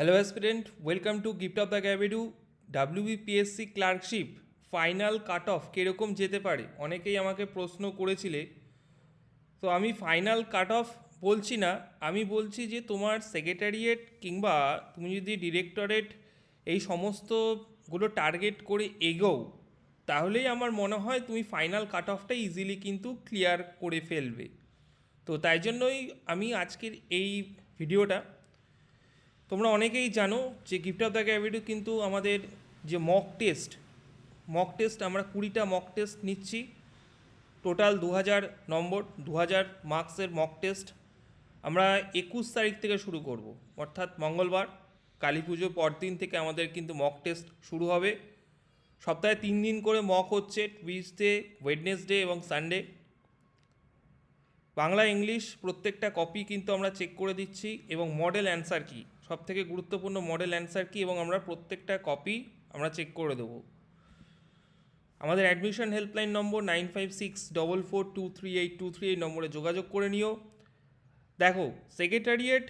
Hello aspirant welcome to gift of the গ্যাভিডু WBPSC clerkship final cut off কীরকম যেতে পারে? অনেকেই আমাকে প্রশ্ন করেছিলে। তো আমি ফাইনাল কাট অফ বলছি না। আমি বলছি যে তোমার সেক্রেটারিয়েট কিংবা তুমি যদি ডিরেক্টরেট এই সমস্তগুলো টার্গেট করে এগোও, তাহলেই আমার মনে হয় তুমি ফাইনাল কাট অফটা ইজিলি কিন্তু ক্লিয়ার করে ফেলবে। তো তাই জন্যই আমি আজকের এই ভিডিওটা তোমরা অনেকেই জানো যে গিফট অফ দ্য গ্যাভিডু কিন্তু আমাদের যে মক টেস্ট মক টেস্ট আমরা কুড়িটা মক টেস্ট নিচ্ছি। টোটাল দু হাজার নম্বর দু হাজার মার্কসের মক টেস্ট আমরা একুশ তারিখ থেকে শুরু করব। অর্থাৎ মঙ্গলবার, কালী পুজো পরদিন থেকে আমাদের কিন্তু মক টেস্ট শুরু হবে। সপ্তাহে তিন দিন করে মক হচ্ছে টুইসডে ওয়েডনেসডে এবং সানডে বাংলা ইংলিশ প্রত্যেকটা কপি কিন্তু আমরা চেক করে দিচ্ছি এবং মডেল অ্যান্সার কি? সব থেকে গুরুত্বপূর্ণ মডেল অ্যান্সার কি এবং আমরা প্রত্যেকটা কপি আমরা চেক করে দেবো। আমাদের admission helpline number nine five six double four two three eight two three এই নম্বরে যোগাযোগ করে নিও। দেখো সেক্রেটারিয়েট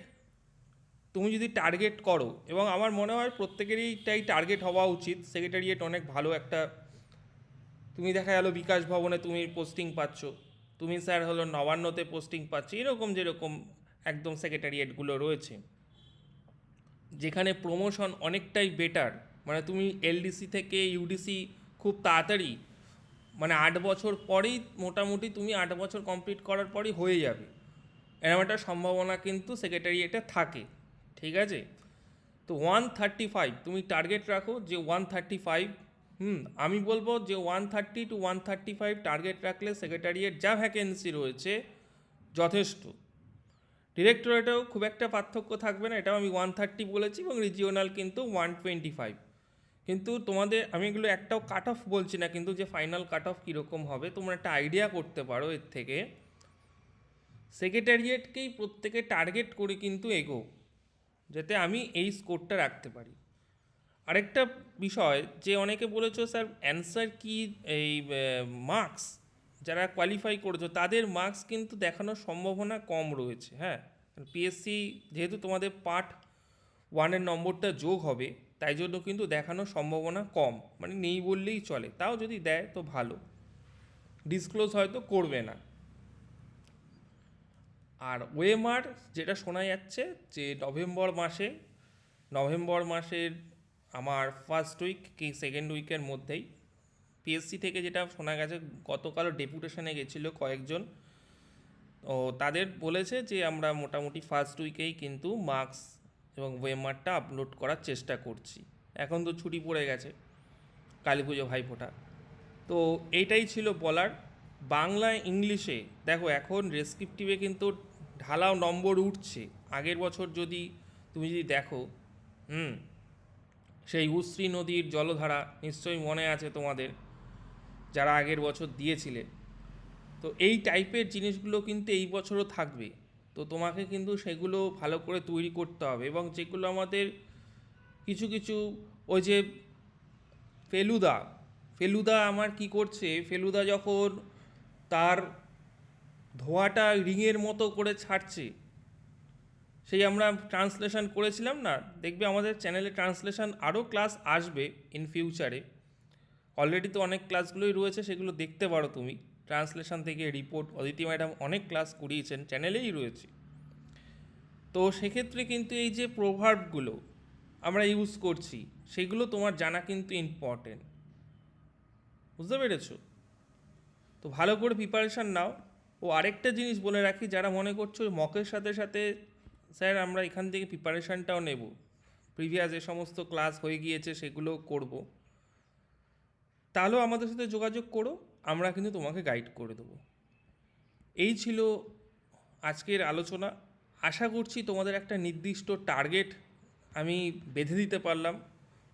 তুমি যদি টার্গেট করো, এবং আমার মনে হয় প্রত্যেকেরই এটাই টার্গেট হওয়া উচিত। সেক্রেটারিয়েট অনেক ভালো একটা, তুমি দেখা গেলো বিকাশ ভবনে তুমি পোস্টিং পাচ্ছ। তুমি স্যার হলো নবান্নতে পোস্টিং পাচ্ছ। এরকম যেরকম একদম সেক্রেটারিয়েটগুলো রয়েছে। যেখানে প্রমোশন অনেকটাই বেটার মানে তুমি এলডিসি থেকে ইউডিসি খুব তাড়াতাড়ি মানে আট বছর পরেই মোটামুটি তুমি আট বছর কমপ্লিট করার পরই হয়ে যাবে। এরকম একটা সম্ভাবনা কিন্তু সেক্রেটারিয়েটে থাকে, ঠিক আছে? তো ওয়ান থার্টি ফাইভ তুমি টার্গেট রাখো যে ওয়ান থার্টি ফাইভ হুম, আমি বলব যে one thirty two one thirty five target রাখলে সেক্রেটারিয়েট যা ভ্যাকেন্সি রয়েছে যথেষ্ট। ডিরেক্টরেটেও খুব একটা পার্থক্য থাকবে না, এটাও আমি ওয়ান থার্টি বলেছি এবং রিজিওনাল কিন্তু ওয়ান টোয়েন্টি ফাইভ কিন্তু তোমাদের, আমি এগুলো একটাও কাট অফ বলছি না, কিন্তু যে ফাইনাল কাট অফ কীরকম হবে, তোমরা একটা আইডিয়া করতে পারো এর থেকে। সেক্রেটারিয়েটকেই প্রত্যেকে টার্গেট করে কিন্তু এগো যাতে আমি এই স্কোরটা রাখতে পারি। আরেকটা বিষয়, যে অনেকে বলেছ, স্যার অ্যান্সার কি এই মার্কস যারা কোয়ালিফাই করেছ, তাদের মার্কস কিন্তু দেখানোর সম্ভাবনা কম রয়েছে হ্যাঁ? পিএসসি যেহেতু তোমাদের পার্ট ওয়ানের নম্বরটা যোগ হবে, তাই জন্য কিন্তু দেখানোর সম্ভাবনা কম মানে নেই বললেই চলে, তাও যদি দেয় তো ভালো। ডিসক্লোজ হয়তো করবে না। আর ওয়েমার যেটা শোনা যাচ্ছে যে নভেম্বর মাসে নভেম্বর মাসের আমার ফার্স্ট উইক কি সেকেন্ড উইকের মধ্যেই পিএসসি থেকে যেটা শোনা গেছে, গতকালও ডেপুটেশনে গেছিল কয়েকজন। ও, তাদের বলেছে যে আমরা মোটামুটি ফার্স্ট উইকেই কিন্তু মার্কস এবং ওয়েমারটা আপলোড করার চেষ্টা করছি। এখন তো ছুটি পড়ে গেছে, কালী পুজো ভাইফোঁটা। তো এইটাই ছিল বলার। বাংলা ইংলিশে, দেখো এখন রেসক্রিপটিভে কিন্তু ঢালাও নম্বর উঠছে। আগের বছর যদি তুমি যদি দেখো, হুম, সেই উশ্রী নদীর জলধারা নিশ্চয়ই মনে আছে তোমাদের। যারা আগের বছর দিয়েছিলে। তো এই টাইপের জিনিসগুলো কিন্তু এই বছরও থাকবে। তো তোমাকে কিন্তু সেগুলো ভালো করে তৈরি করতে হবে এবং যেগুলো আমাদের কিছু কিছু ওই যে ফেলুদা ফেলুদা আমার কি করছে, ফেলুদা যখন তার ধোয়াটা রিংয়ের মতো করে ছাড়ছে, সেই আমরা ট্রান্সলেশন করেছিলাম না? দেখবে আমাদের চ্যানেলে ট্রান্সলেশন আরও ক্লাস আসবে ইন ফিউচারে অলরেডি তো অনেক ক্লাসগুলোই রয়েছে, সেগুলো দেখতে পারো তুমি। ট্রান্সলেশন থেকে রিপোর্ট অদিতি ম্যাডাম অনেক ক্লাস করিয়েছেন চ্যানেলেই রয়েছে। তো সেক্ষেত্রে কিন্তু এই যে প্রভাবগুলো আমরা ইউজ করছি, সেগুলো তোমার জানা কিন্তু ইম্পর্টেন্ট বুঝতে পেরেছ? তো ভালো করে প্রিপারেশান নাও। ও আরেকটা জিনিস বলে রাখি, যারা মনে করছ মকের সাথে সাথে, স্যার আমরা এখান থেকে প্রিপারেশানটাও নেব। প্রিভিয়াস যে সমস্ত ক্লাস হয়ে গিয়েছে, সেগুলো করব। তাহলেও আমাদের সাথে যোগাযোগ করো, আমরা কিন্তু তোমাকে গাইড করে দেবো। এই ছিল আজকের আলোচনা। আশা করছি তোমাদের একটা নির্দিষ্ট টার্গেট আমি বেঁধে দিতে পারলাম।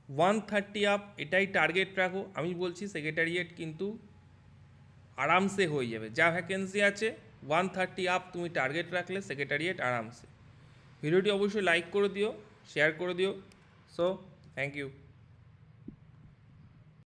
ওয়ান থার্টি আপ এটাই টার্গেট রাখো। আমি বলছি সেক্রেটারিয়েট কিন্তু আরামসে হয়ে যাবে। যা ভ্যাকেন্সি আছে ওয়ান থার্টি আপ তুমি টার্গেট রাখলে সেক্রেটারিয়েট আরামসে। ভিডিওটি অবশ্যই লাইক করে দিও শেয়ার করে দিও। So thank you